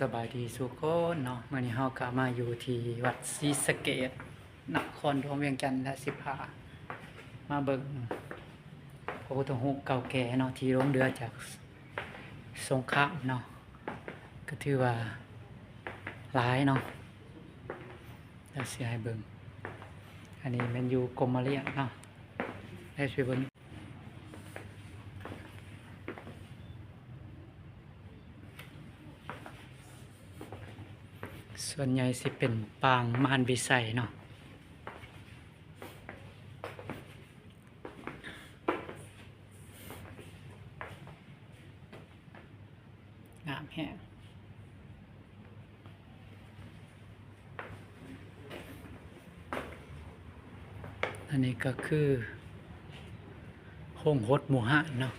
สบายดีสุขคนเนาะเมื่อนี้เฮากลับมาอยู่ที่วัดศรีสะเกดนครหลวงเวียงจันทร์และสิพามาเบิ่งพระพุทธรูปเก่าแก่เนาะที่ลงเรือจากสงครามเนาะก็ถือว่าหลายเนาะแล้วสิให้เบิ่งอันนี้มันอยู่กรมมาเรียงเนาะได้ช่วยเบิ่ง ส่วนใหญ่สิเป็นปางมารวิสัยเนาะงามแฮงอันนี้ก็คือห้องหดหมู่หะเนาะ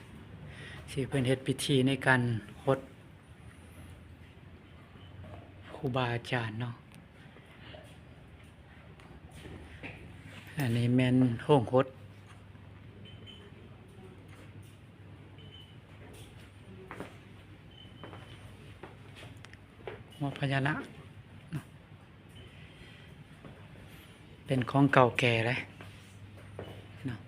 สิเป็นเฮ็ดพิธีในการหด รูบาอาจารย์เนาะ อันนี้แม่นห้องหดหัวพญานาเนาะเป็นของเก่าแก่เลยเนาะ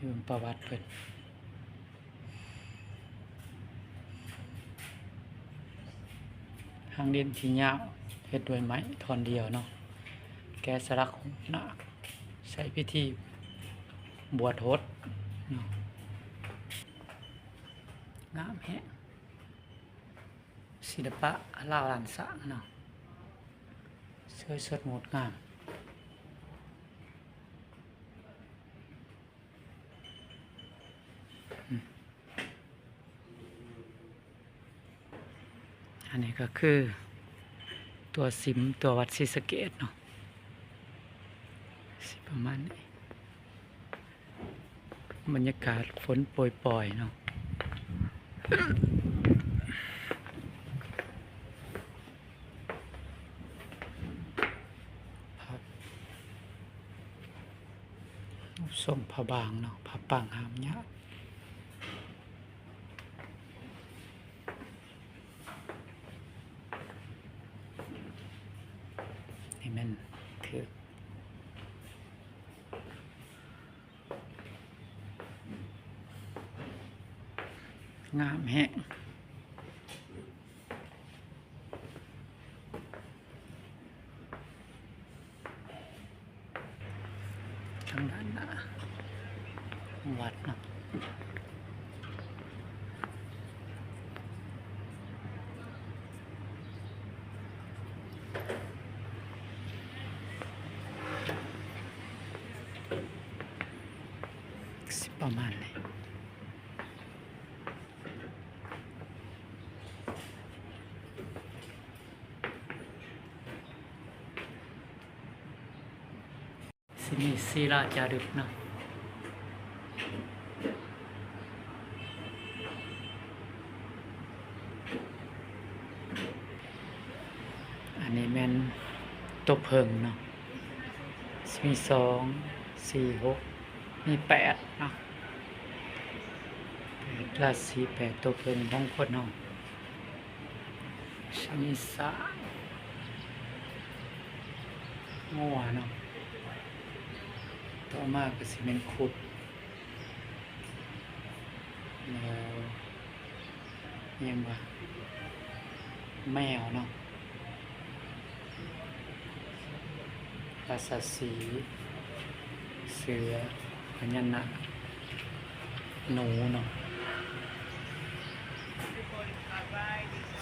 ยู่ประวัติเพิ่น ทางดินที่ยาวเฮ็ดด้วยไม้ท่อนเดียวเนาะแกสลักของนาคใช้พิธีบวชโทษเนาะงามแฮะศิลปะลาวลานสร้างเนาะสวยสดงดงาม อันนี้ก็คือตัวสิมตัววัดศรีสะเกดเนาะสิประมาณนี้บรรยากาศฝนโปรยๆเนาะส่งผ้าบางเนาะผ้าปังหามยาก นี่นคือ งามแฮะทางด้านหน้าวัดเนาะสิ ประมาณนี้สิมีศิลาจารึกเนาะอันนี้แม่นตบเพิงเนาะมีสองสี่หกมีแปดเนาะ ราศีแปดตัวเพิงของคลนเนาะมีสามงัวเนาะต่อมาก็สิเป็นขุดแล้วยังว่าแมวเนาะปลาสัสี เสือพญานาคหนูเนาะ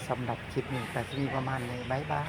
สำหรับคลิปนี้แต่ที่มีประมาณนี้บ๊ายบาย